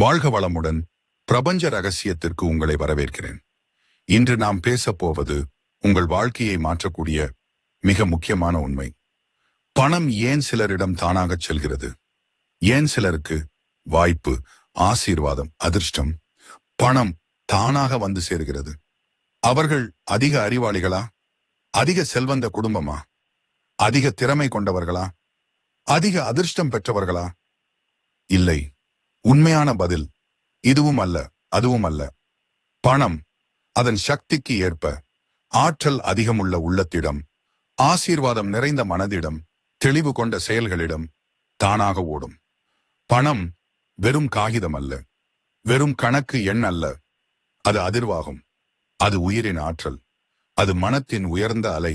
வாழ்க வளமுடன் பிரபஞ்ச ரகசியத்திற்கு உங்களை வரவேற்கிறேன். இன்று நாம் பேசப்போவது உங்கள் வாழ்க்கையை மாற்றக்கூடிய மிக முக்கியமான உண்மை. பணம் ஏன் சிலரிடம் தானாக செல்கிறது? ஏன் சிலருக்கு வாய்ப்பு ஆசீர்வாதம் அதிர்ஷ்டம் பணம் தானாக வந்து சேர்கிறது? அவர்கள் அதிக அறிவாளிகளா? அதிக செல்வந்த குடும்பமா? அதிக திறமை கொண்டவர்களா? அதிக அதிர்ஷ்டம் பெற்றவர்களா? இல்லை. உண்மையான பதில் இதுவும் அல்ல அதுவும் அல்ல. பணம் அதன் சக்திக்கு ஏற்ப ஆற்றல் அதிகமுள்ள உள்ளத்திடம் ஆசீர்வாதம் நிறைந்த மனதிடம் தெளிவு கொண்ட செயல்களிடம் தானாக ஓடும். பணம் வெறும் காகிதம் அல்ல வெறும் கணக்கு எண் அல்ல. அது அதிர்வாகும் அது உயிரின் ஆற்றல் அது மனத்தின் உயர்ந்த அலை.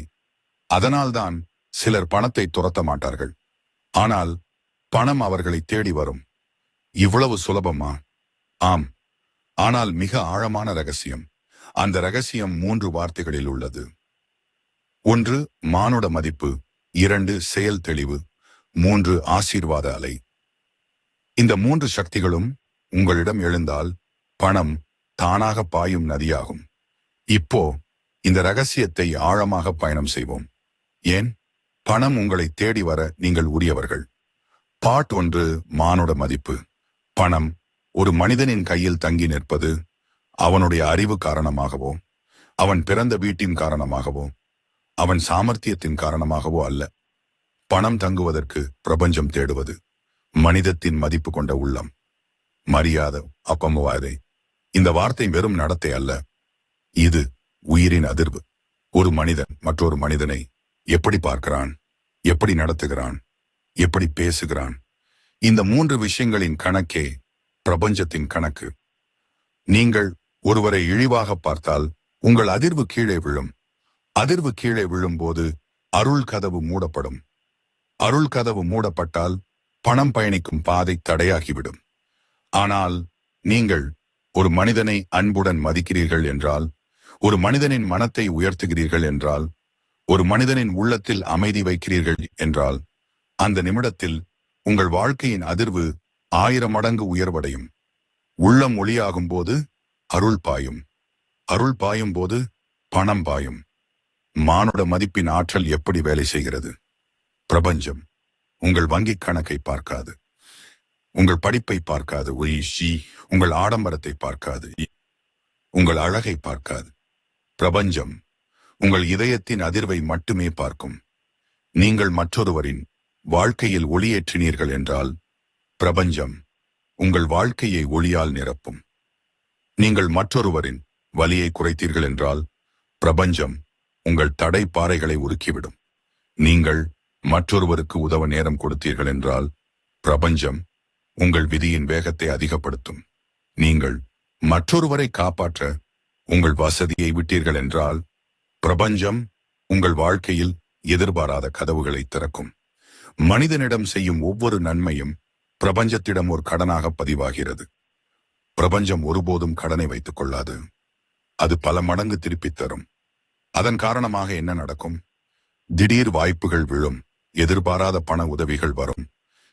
அதனால்தான் சிலர் பணத்தை துரத்த மாட்டார்கள். ஆனால் பணம் அவர்களை தேடி வரும். இவ்வளவு சுலபமா? ஆம். ஆனால் மிக ஆழமான ரகசியம். அந்த ரகசியம் மூன்று வார்த்தைகளில் உள்ளது. ஒன்று மானுட மதிப்பு. இரண்டு செயல் தெளிவு. மூன்று ஆசீர்வாத அலை. இந்த மூன்று சக்திகளும் உங்களிடம் எழுந்தால் பணம் தானாக பாயும் நதியாகும். இப்போ இந்த ரகசியத்தை ஆழமாக பயணம் செய்வோம். ஏன்? பணம் உங்களை தேடி வர நீங்கள் உரியவர்கள். பாட் ஒன்று மானுட மதிப்பு. பணம் ஒரு மனிதனின் கையில் தங்கி நிற்பது அவனுடைய அறிவு காரணமாகவோ அவன் பிறந்த வீட்டின் காரணமாகவோ அவன் சாமர்த்தியத்தின் காரணமாகவோ அல்ல. பணம் தங்குவதற்கு பிரபஞ்சம் தேடுவது மனிதத்தின் மதிப்பு கொண்ட உள்ளம். மரியாதை அப்பமுவாதை இந்த வார்த்தை வெறும் நடத்தை அல்ல. இது உயிரின் அதிர்வு. ஒரு மனிதன் மற்றொரு மனிதனை எப்படி பார்க்கிறான்? எப்படி நடத்துகிறான்? எப்படி பேசுகிறான்? இந்த மூன்று விஷயங்களின் கணக்கே பிரபஞ்சத்தின் கணக்கு. நீங்கள் ஒருவரை இழிவாக பார்த்தால் உங்கள் அதிர்வு கீழே விழும். அதிர்வு கீழே விழும்போது அருள் கதவு மூடப்படும். அருள் கதவு மூடப்பட்டால் பணம் பயணிக்கும் பாதை தடையாகிவிடும். ஆனால் நீங்கள் ஒரு மனிதனை அன்புடன் மதிக்கிறீர்கள் என்றால் ஒரு மனிதனின் மனத்தை உயர்த்துகிறீர்கள் என்றால் ஒரு மனிதனின் உள்ளத்தில் அமைதி வைக்கிறீர்கள் என்றால் அந்த நிமிடத்தில் உங்கள் வாழ்க்கையின் அதிர்வு ஆயிரம் மடங்கு உயர்வடையும். உள்ளம் ஒளியாகும் போது அருள் பாயும். அருள் பாயும் போது பணம் பாயும். மானுட மதிப்பின் ஆற்றல் எப்படி வேலை செய்கிறது? பிரபஞ்சம் உங்கள் வங்கிக் கணக்கை பார்க்காது. உங்கள் படிப்பை பார்க்காது. ஒய்ஷி உங்கள் ஆடம்பரத்தை பார்க்காது. உங்கள் அழகை பார்க்காது. பிரபஞ்சம் உங்கள் இதயத்தின் அதிர்வை மட்டுமே பார்க்கும். நீங்கள் மற்றொருவரின் வாழ்க்கையில் ஒளியேற்றினீர்கள் என்றால் பிரபஞ்சம் உங்கள் வாழ்க்கையை ஒளியால் நிரப்பும். நீங்கள் மற்றொருவரின் வலியை குறைத்தீர்கள் என்றால் பிரபஞ்சம் உங்கள் தடை பாறைகளை உருக்கிவிடும். நீங்கள் மற்றொருவருக்கு உதவ நேரம் கொடுத்தீர்கள் என்றால் பிரபஞ்சம் உங்கள் விதியின் வேகத்தை அதிகப்படுத்தும். நீங்கள் மற்றொருவரை காப்பாற்ற உங்கள் வசதியை விட்டீர்கள் என்றால் பிரபஞ்சம் உங்கள் வாழ்க்கையில் எதிர்பாராத கதவுகளை திறக்கும். மனிதனிடம் செய்யும் ஒவ்வொரு நன்மையும் பிரபஞ்சத்திடம் ஒரு கடனாக பதிவாகிறது. பிரபஞ்சம் ஒருபோதும் கடனை வைத்துக் கொள்ளாது. அது பல மடங்கு திருப்பித் தரும். அதன் காரணமாக என்ன நடக்கும்? திடீர் வாய்ப்புகள் விழும். எதிர்பாராத பண உதவிகள் வரும்.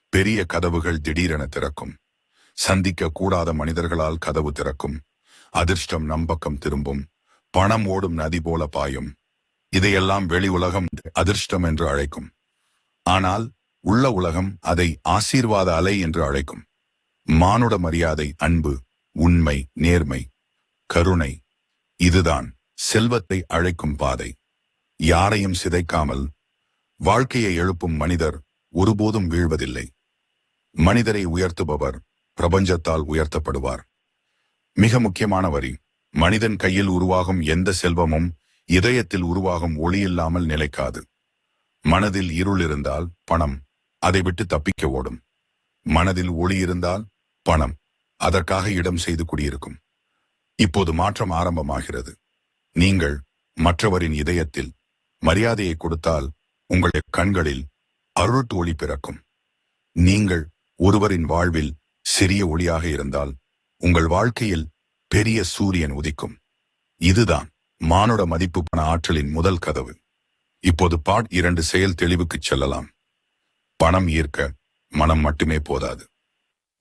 பெரிய கதவுகள் திடீரென திறக்கும். சந்திக்க கூடாத மனிதர்களால் கதவு திறக்கும். அதிர்ஷ்டம் நம்பக்கம் திரும்பும். பணம் ஓடும் நதி போல பாயும். இதையெல்லாம் வெளி உலகம் அதிர்ஷ்டம் என்று அழைக்கும். ஆனால் உள்ள உலகம் அதை ஆசீர்வாத அலை என்று அழைக்கும். மானுட மரியாதை அன்பு உண்மை நேர்மை கருணை இதுதான் செல்வத்தை அழைக்கும் பாதை. யாரையும் சிதைக்காமல் வாழ்க்கையை எழுப்பும் மனிதர் ஒருபோதும் வீழ்வதில்லை. மனிதரை உயர்த்துபவர் பிரபஞ்சத்தால் உயர்த்தப்படுவார். மிக முக்கியமான வரி மனிதன் கையில் உருவாகும் எந்த செல்வமும் இதயத்தில் உருவாகும் ஒளி இல்லாமல் நிலைக்காது. மனதில் இருள் இருந்தால் பணம் அதை விட்டு தப்பிக்க ஓடும். மனதில் ஒளி இருந்தால் பணம் அதற்காக இடம் செய்து குடியிருக்கும். இப்போது மாற்றம் ஆரம்பமாகிறது. நீங்கள் மற்றவரின் இதயத்தில் மரியாதையை கொடுத்தால் உங்களுடைய கண்களில் அருட்டு ஒளி பிறக்கும். நீங்கள் ஒருவரின் வாழ்வில் சிறிய ஒளியாக இருந்தால் உங்கள் வாழ்க்கையில் பெரிய சூரியன் உதிக்கும். இதுதான் மானுட மதிப்பு பண ஆற்றலின் முதல் கதவு. இப்போது பாட் இரண்டு செயல் தெளிவுக்கு செல்லலாம். பணம் ஈர்க்க மனம் மட்டுமே போதாது.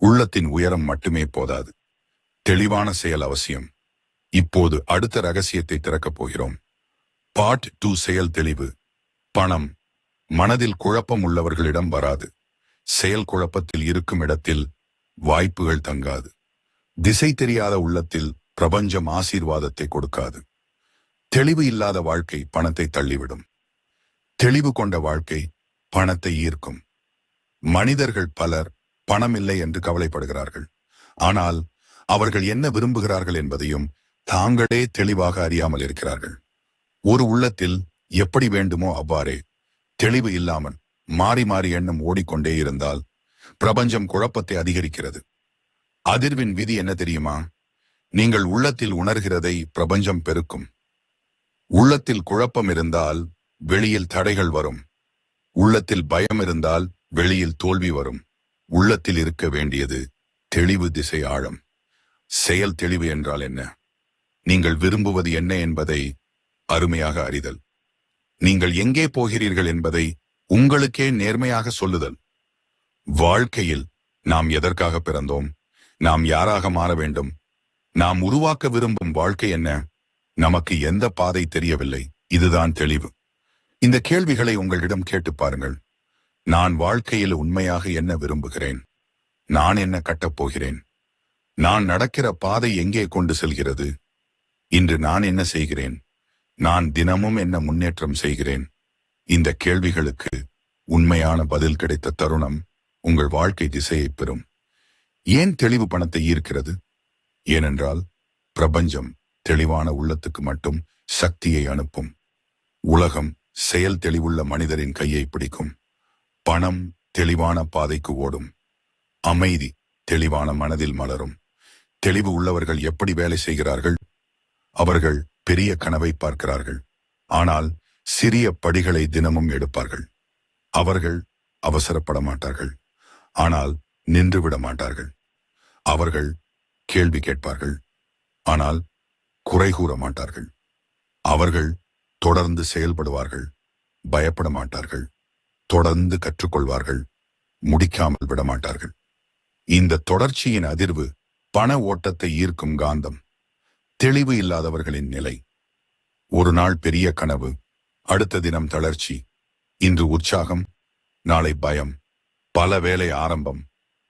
உள்ளத்தின் உயரம் மட்டுமே போதாது. தெளிவான செயல் அவசியம். இப்போது அடுத்த ரகசியத்தை திறக்கப் போகிறோம். பார்ட் டூ செயல் தெளிவு. பணம். மனதில் குழப்பம் உள்ளவர்களிடம் வராது. செயல் குழப்பத்தில் இருக்கும் இடத்தில் வாய்ப்புகள் தங்காது. திசை தெரியாத உள்ளத்தில் பிரபஞ்சம் ஆசீர்வாதத்தை கொடுக்காது. தெளிவு இல்லாத வாழ்க்கை பணத்தை தள்ளிவிடும். தெளிவு கொண்ட வாழ்க்கை பணத்தை ஈர்க்கும். மனிதர்கள் பலர் பணம் இல்லை என்று கவலைப்படுகிறார்கள். ஆனால் அவர்கள் என்ன விரும்புகிறார்கள் என்பதையும் தாங்களே தெளிவாக அறியாமல் இருக்கிறார்கள். ஒரு உள்ளத்தில் எப்படி வேண்டுமோ அவ்வாறே தெளிவு இல்லாமல் மாறி மாறி எண்ணம் ஓடிக்கொண்டே இருந்தால் பிரபஞ்சம் குழப்பத்தை அதிகரிக்கிறது. அதிர்வின் விதி என்ன தெரியுமா? நீங்கள் உள்ளத்தில் உணர்கிறதை பிரபஞ்சம் பெருக்கும். உள்ளத்தில் குழப்பம் இருந்தால் வெளியில் தடைகள் வரும். உள்ளத்தில் பயம் இருந்தால் வெளியில் தோல்வி வரும். உள்ளத்தில் இருக்க வேண்டியது தெளிவு திசை ஆழம். செயல் தெளிவு என்றால் என்ன? நீங்கள் விரும்புவது என்ன என்பதை அருமையாக அறிதல். நீங்கள் எங்கே போகிறீர்கள் என்பதை உங்களுக்கே நேர்மையாக சொல்லுதல். வாழ்க்கையில் நாம் எதற்காக பிறந்தோம்? நாம் யாராக மாற வேண்டும்? நாம் உருவாக்க விரும்பும் வாழ்க்கை என்ன? நமக்கு எந்த பாதை தெரியவில்லை. இதுதான் தெளிவு. இந்த கேள்விகளை உங்களிடம் கேட்டு பாருங்கள். நான் வாழ்க்கையில் உண்மையாக என்ன விரும்புகிறேன்? நான் என்ன கட்டப்போகிறேன் நான் நடக்கிற பாதை எங்கே கொண்டு செல்கிறது? இன்று நான் என்ன செய்கிறேன்? நான் தினமும் என்ன முன்னேற்றம் செய்கிறேன்? இந்த கேள்விகளுக்கு உண்மையான பதில் கிடைத்த தருணம் உங்கள் வாழ்க்கை திசையை பெறும். ஏன் தெளிவு பணத்தை ஈர்க்கிறது? ஏனென்றால் பிரபஞ்சம் தெளிவான உள்ளத்துக்கு மட்டும் சக்தியை அனுப்பும். உலகம் செயல் தெளிவுள்ள மனிதரின் கையை பிடிக்கும். பணம் தெளிவான பாதைக்கு ஓடும். அமைதி தெளிவான மனதில் மலரும். தெளிவு உள்ளவர்கள் எப்படி வேலை செய்கிறார்கள்? அவர்கள் பெரிய கனவை பார்க்கிறார்கள். ஆனால் சிறிய படிகளை தினமும் எடுப்பார்கள். அவர்கள் அவசரப்பட மாட்டார்கள். ஆனால் நின்று விட மாட்டார்கள். அவர்கள் கேள்வி கேட்பார்கள். ஆனால் குறை கூற மாட்டார்கள். அவர்கள் தொடர்ந்து செயல்படுவார்கள் பயப்பட மாட்டார்கள் தொடர்ந்து கற்றுக்கொள்வார்கள் முடிக்காமல் விட மாட்டார்கள். இந்த தொடர்ச்சியின் அதிர்வு பண ஓட்டத்தை ஈர்க்கும் காந்தம் தெளிவு இல்லாதவர்களின் நிலை. ஒரு நாள் பெரிய கனவு அடுத்த தினம் தளர்ச்சி இன்று உற்சாகம் நாளை பயம் பல வேலை ஆரம்பம்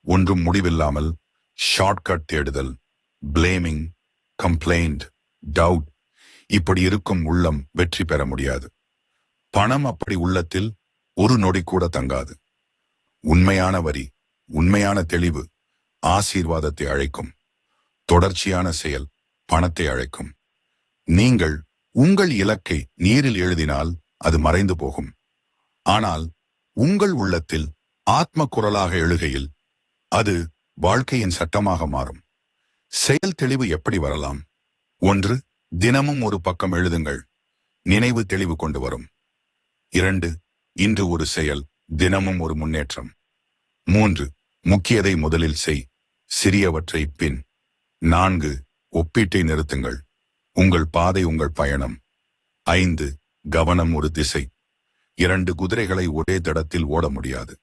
ஒன்றும் முடிவில்லாமல் ஷார்ட்கட் தேடுதல் பிளேமிங் கம்ப்ளைண்ட் டவுட் இப்படி இருக்கும் உள்ளம் வெற்றி பெற முடியாது. பணம் அப்படி உள்ளத்தில் ஒரு நொடி கூட தங்காது. உண்மையான வரி உண்மையான தெளிவு ஆசீர்வாதத்தை அழைக்கும். தொடர்ச்சியான செயல் பணத்தை அழைக்கும். நீங்கள் உங்கள் இலக்கை நீரில் எழுதினால் அது மறைந்து போகும். ஆனால் உங்கள் உள்ளத்தில் ஆத்ம குரலாக எழுகையில் அது வாழ்க்கையின் சட்டமாக மாறும். செயல் தெளிவு எப்படி வரலாம்? ஒன்று தினமும் ஒரு பக்கம் எழுதுங்கள். நினைவு தெளிவு கொண்டு வரும். இரண்டு இன்று ஒரு செயல் தினமும் ஒரு முன்னேற்றம். மூன்று முக்கியதை முதலில் செய் சிறியவற்றை பின். நான்கு ஒப்பீட்டை நிறுத்துங்கள். உங்கள் பாதை உங்கள் பயணம். ஐந்து கவனம் ஒரு திசை. இரண்டு குதிரைகளை ஒரே தடத்தில் ஓட முடியாது.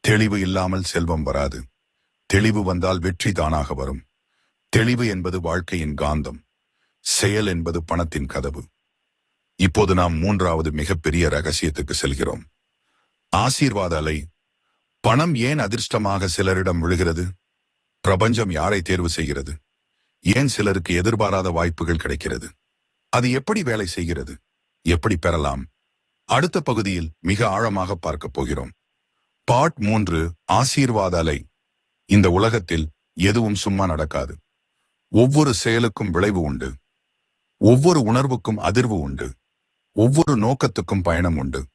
தெளிவு இல்லாமல் செல்வம் வராது. தெளிவு வந்தால் வெற்றி தானாக வரும். தெளிவு என்பது வாழ்க்கையின் காந்தம். செயல் என்பது பணத்தின் கதவு. இப்போது நாம் மூன்றாவது மிகப்பெரிய ரகசியத்துக்கு செல்கிறோம். ஆசீர்வாத அலை. பணம் ஏன் அதிர்ஷ்டமாக சிலரிடம் விழுகிறது? பிரபஞ்சம் யாரை தேர்வு செய்கிறது? ஏன் சிலருக்கு எதிர்பாராத வாய்ப்புகள் கிடைக்கிறது? அது எப்படி வேலை செய்கிறது? எப்படி பெறலாம்? அடுத்த பகுதியில் மிக ஆழமாக பார்க்கப் போகிறோம். பாட் மூன்று ஆசீர்வாத அலை. இந்த உலகத்தில் எதுவும் சும்மா நடக்காது. ஒவ்வொரு செயலுக்கும் விளைவு உண்டு. ஒவ்வொரு உணர்வுக்கும் அதிர்வு உண்டு. ஒவ்வொரு நோக்கத்துக்கும் பயணம் உண்டு.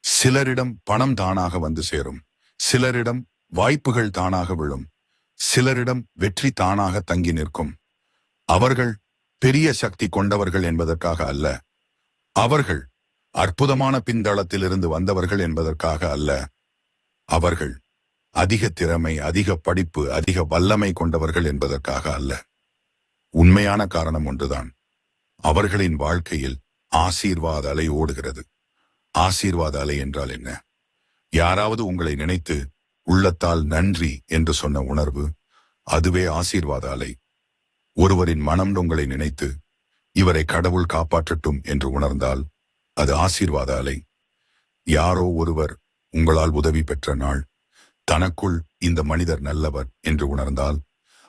சிலரிடம் பணம் தானாக வந்து சேரும். சிலரிடம் வாய்ப்புகள் தானாக விழும். சிலரிடம் வெற்றி தானாக தங்கி நிற்கும். அவர்கள் பெரிய சக்தி கொண்டவர்கள் என்பதற்காக அல்ல. அவர்கள் அற்புதமான பின்தளத்திலிருந்து வந்தவர்கள் என்பதற்காக அல்ல. அவர்கள் அதிக திறமை அதிக படிப்பு அதிக வல்லமை கொண்டவர்கள் என்பதற்காக அல்ல. உண்மையான காரணம் ஒன்றுதான். அவர்களின் வாழ்க்கையில் ஆசீர்வாத அலை ஓடுகிறது. ஆசீர்வாத அலை என்றால் என்ன? யாராவது உங்களை நினைத்து உள்ளத்தால் நன்றி என்று சொன்ன உணர்வு அதுவே ஆசீர்வாத அலை. ஒருவரின் மனம் உங்களை நினைத்து இவரை கடவுள் காப்பாற்றட்டும் என்று உணர்ந்தால் அது ஆசீர்வாத அலை. யாரோ ஒருவர் உங்களால் உதவி பெற்ற நாள் தனக்குள் இந்த மனிதர் நல்லவர் என்று உணர்ந்தால்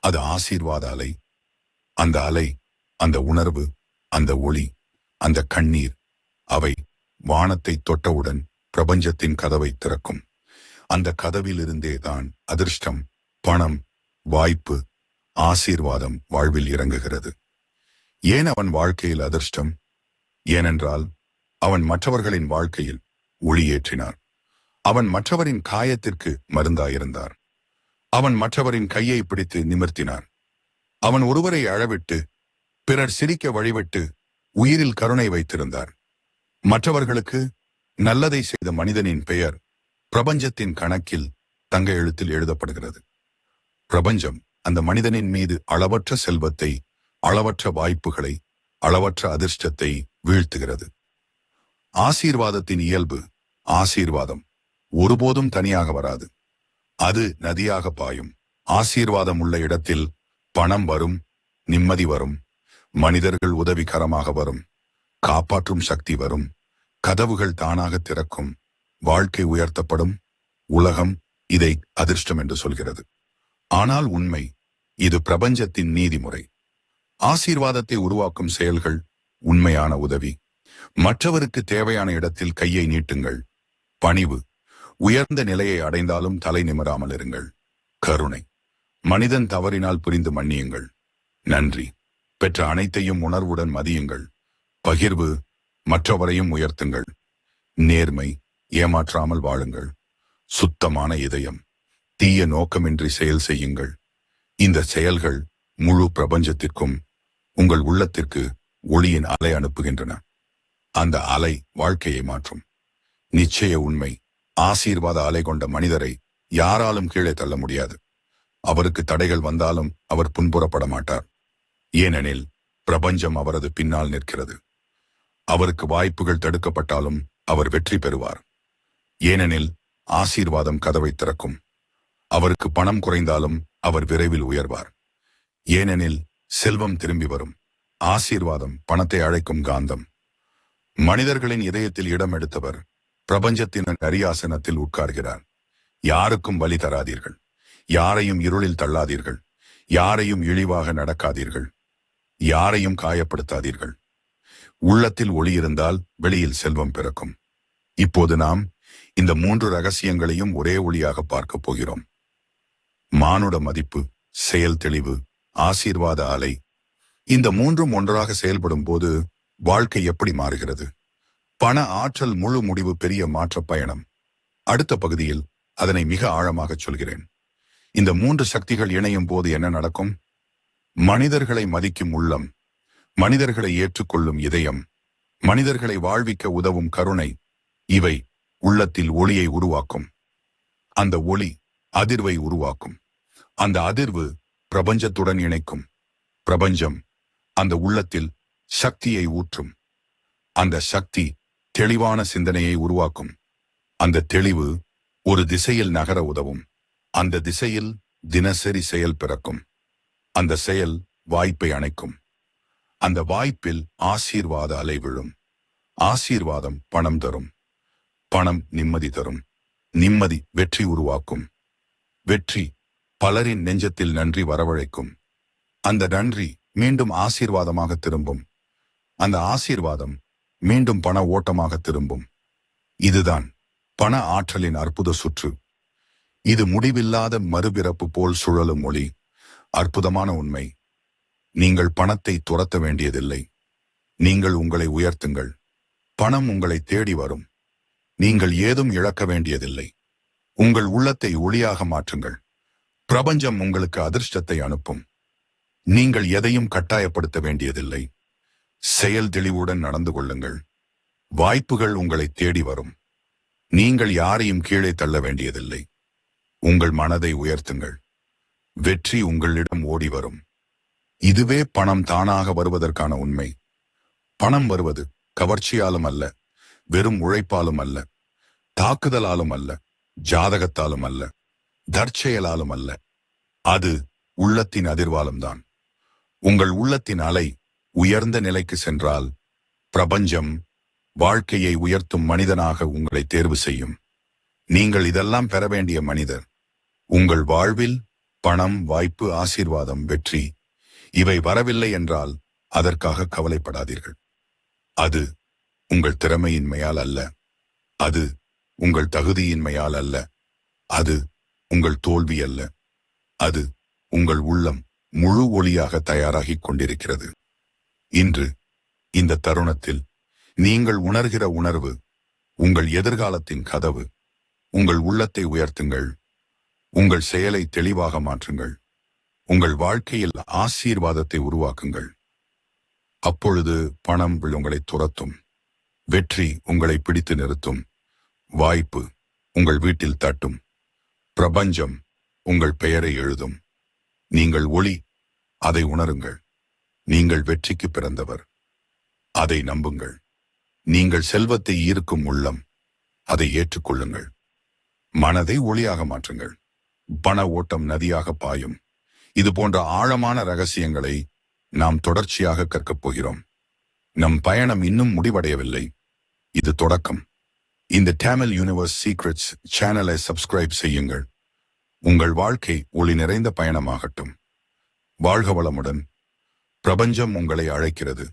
அது ஆசீர்வாத அலை. அந்த அலை அந்த உணர்வு அந்த ஒளி அந்த கண்ணீர் அவை வானத்தை தொட்டவுடன் பிரபஞ்சத்தின் கதவை திறக்கும். அந்த கதவிலிருந்தே தான் அதிர்ஷ்டம் பணம் வாய்ப்பு ஆசீர்வாதம் வாழ்வில் இறங்குகிறது. ஏன் அவன் வாழ்க்கையில் அதிர்ஷ்டம்? ஏனென்றால் அவன் மற்றவர்களின் வாழ்க்கையில் ஒளியேற்றினார் அவன் மற்றவரின் காயத்திற்கு மருந்தாயிருந்தார். அவன் மற்றவரின் கையை பிடித்து நிமிர்த்தினார். அவன் ஒருவரை அழவிட்டு பிறர் சிரிக்க வழிவிட்டு உயிரில் கருணை வைத்திருந்தார். மற்றவர்களுக்கு நல்லதை செய்த மனிதனின் பெயர் பிரபஞ்சத்தின் கணக்கில் தங்க எழுத்தில் எழுதப்படுகிறது. பிரபஞ்சம் அந்த மனிதனின் மீது அளவற்ற செல்வத்தை அளவற்ற வாய்ப்புகளை அளவற்ற அதிர்ஷ்டத்தை வீழ்த்துகிறது. ஆசீர்வாதத்தின் இயல்பு ஆசீர்வாதம் ஒருபோதும் தனியாக வராது. அது நதியாக பாயும். ஆசீர்வாதம் உள்ள இடத்தில் பணம் வரும் நிம்மதி வரும் மனிதர்கள் உதவிகரமாக வரும். காப்பாற்றும் சக்தி வரும். கதவுகள் தானாக திறக்கும். வாழ்க்கை உயர்த்தப்படும். உலகம் இதை அதிர்ஷ்டம் என்று சொல்கிறது. ஆனால் உண்மை இது பிரபஞ்சத்தின் நீதிமுறை. ஆசீர்வாதத்தை உருவாக்கும் செயல்கள் உண்மையான உதவி. மற்றவருக்கு தேவையான இடத்தில் கையை நீட்டுங்கள். பணிவு உயர்ந்த நிலையை அடைந்தாலும் தலை நிமிராமல் இருங்கள். கருணை மனிதன் தவறினால் புரிந்து மன்னியுங்கள். நன்றி. பெற்ற அனைத்தையும் உணர்வுடன் மதியுங்கள். பகிர்வு மற்றவரையும் உயர்த்துங்கள். நேர்மை ஏமாற்றாமல் வாழுங்கள். சுத்தமான இதயம் தீய நோக்கமின்றி செயல் செய்யுங்கள். இந்த செயல்கள் முழு பிரபஞ்சத்திற்கும் உங்கள் உள்ளத்திற்கு ஒளியின் அலை அனுப்புகின்றன. அந்த அலை வாழ்க்கையை மாற்றும். நிச்சய உண்மை ஆசீர்வாத அலை கொண்ட மனிதரை யாராலும் கீழே தள்ள முடியாது. அவருக்கு தடைகள் வந்தாலும் அவர் புன்புறப்பட மாட்டார். ஏனெனில் பிரபஞ்சம் அவரது பின்னால் நிற்கிறது. அவருக்கு வாய்ப்புகள் தடுக்கப்பட்டாலும் அவர் வெற்றி பெறுவார். ஏனெனில் ஆசீர்வாதம் கதவை திறக்கும். அவருக்கு பணம் குறைந்தாலும் அவர் விரைவில் உயர்வார். ஏனெனில் செல்வம் திரும்பி வரும். ஆசீர்வாதம் பணத்தை அழைக்கும் காந்தம். மனிதர்களின் இதயத்தில் இடம் எடுத்தவர் பிரபஞ்சத்தின் அரியாசனத்தில் உட்கார்கிறார். யாருக்கும் வழி தராதீர்கள். யாரையும் இருளில் தள்ளாதீர்கள். யாரையும் இழிவாக நடக்காதீர்கள். யாரையும் காயப்படுத்தாதீர்கள். உள்ளத்தில் ஒளி இருந்தால் வெளியில் செல்வம் பிறக்கும். இப்போது நாம் இந்த மூன்று ரகசியங்களையும் ஒரே ஒளியாக பார்க்கப் போகிறோம். மானுட மதிப்பு செயல் தெளிவு ஆசீர்வாத அலை இந்த மூன்றும் ஒன்றாக செயல்படும் போது வாழ்க்கை எப்படி மாறுகிறது? பண ஆற்றல் முழு முடிவு பெரிய மாற்ற பயணம். அடுத்த பகுதியில் அதனை மிக ஆழமாக சொல்கிறேன். இந்த மூன்று சக்திகள் இணையும் போது என்ன நடக்கும்? மனிதர்களை மதிக்கும் உள்ளம் மனிதர்களை ஏற்றுக்கொள்ளும் இதயம் மனிதர்களை வாழ்விக்க உதவும் கருணை இவை உள்ளத்தில் ஒளியை உருவாக்கும். அந்த ஒளி அதிர்வை உருவாக்கும். அந்த அதிர்வு பிரபஞ்சத்துடன் இணைக்கும். பிரபஞ்சம் அந்த உள்ளத்தில் சக்தியை ஊற்றும். அந்த சக்தி தெளிவான சிந்தனையை உருவாக்கும். அந்த தெளிவு ஒரு திசையில் நகர உதவும். அந்த திசையில் தினசரி செயல் பிறக்கும். அந்த செயல் வாய்ப்பை அணைக்கும். அந்த வாய்ப்பில் ஆசீர்வாத அலை விழும். ஆசீர்வாதம் பணம் தரும். பணம் நிம்மதி தரும். நிம்மதி வெற்றி உருவாக்கும். வெற்றி பலரின் நெஞ்சத்தில் நன்றி வரவழைக்கும். அந்த நன்றி மீண்டும் ஆசீர்வாதமாக திரும்பும். அந்த ஆசீர்வாதம் மீண்டும் பண ஓட்டமாக திரும்பும். இதுதான் பண ஆற்றலின் அற்புத சுற்று. இது முடிவில்லாத மறுபிறப்பு போல் சுழலும் மொழி அற்புதமான உண்மை. நீங்கள் பணத்தை துரத்த வேண்டியதில்லை. நீங்கள் உங்களை உயர்த்துங்கள். பணம் உங்களை தேடி வரும். நீங்கள் ஏதும் இழக்க வேண்டியதில்லை. உங்கள் உள்ளத்தை ஒளியாக மாற்றுங்கள். பிரபஞ்சம் உங்களுக்கு அதிர்ஷ்டத்தை அனுப்பும். நீங்கள் எதையும் கட்டாயப்படுத்த வேண்டியதில்லை. செயல் தெளிவுடன் நடந்து கொள்ளுங்கள். வாய்ப்புகள் உங்களை தேடி வரும். நீங்கள் யாரையும் கீழே தள்ள வேண்டியதில்லை. உங்கள் மனதை உயர்த்துங்கள். வெற்றி உங்களிடம் ஓடி வரும். இதுவே பணம் தானாக வருவதற்கான உண்மை. பணம் வருவது கவர்ச்சியாலும் அல்ல வெறும் உழைப்பாலும் அல்ல தாக்குதலாலும் அல்ல ஜாதகத்தாலும் அல்ல தற்செயலாலும் அல்ல. அது உள்ளத்தின் அதிர்வாலும் தான் உங்கள் உள்ளத்தின் அலை உயர்ந்த நிலைக்கு சென்றால் பிரபஞ்சம் வாழ்க்கையை உயர்த்தும் மனிதனாக உங்களை தேர்வு செய்யும். நீங்கள் இதெல்லாம் பெற வேண்டிய மனிதர். உங்கள் வாழ்வில் பணம் வாய்ப்பு ஆசீர்வாதம் வெற்றி இவை வரவில்லை என்றால் அதற்காக கவலைப்படாதீர்கள். அது உங்கள் திறமையின்மையால் அல்ல. அது உங்கள் தகுதியின்மையால் அல்ல. அது உங்கள் தோல்வி அல்ல. அது உங்கள் உள்ளம் முழு ஒளியாக தயாராகிக் கொண்டிருக்கிறது. இன்று இந்த தருணத்தில் நீங்கள் உணர்கிற உணர்வு உங்கள் எதிர்காலத்தின் கதவு உங்கள் உள்ளத்தை உயர்த்துங்கள். உங்கள் செயலை தெளிவாக மாற்றுங்கள். உங்கள் வாழ்க்கையில் ஆசீர்வாதத்தை உருவாக்குங்கள். அப்பொழுது பணம் உங்களை துரத்தும். வெற்றி உங்களை பிடித்து நிறுத்தும். வாய்ப்பு உங்கள் வீட்டில் தட்டும். பிரபஞ்சம் உங்கள் பெயரை எழுதும். நீங்கள் ஒளி அதை உணருங்கள். நீங்கள் வெற்றிக்கு பிறந்தவர். அதை நம்புங்கள். நீங்கள் செல்வத்தை ஈர்க்கும் உள்ளம். அதை ஏற்றுக்கொள்ளுங்கள். மனதை ஒளியாக மாற்றுங்கள். பண ஓட்டம் நதியாக பாயும். இது போன்ற ஆழமான ரகசியங்களை நாம் தொடர்ச்சியாக கற்கப் போகிறோம். நம் பயணம் இன்னும் முடிவடையவில்லை. இது தொடக்கம். இந்த டேமில் யூனிவர்ஸ் சீக்ரெட்ஸ் சேனலை சப்ஸ்கிரைப் செய்யுங்கள். உங்கள் வாழ்க்கை ஒளி நிறைந்த பயணமாகட்டும். வாழ்க வளமுடன். பிரபஞ்சம் உங்களை அழைக்கிறது.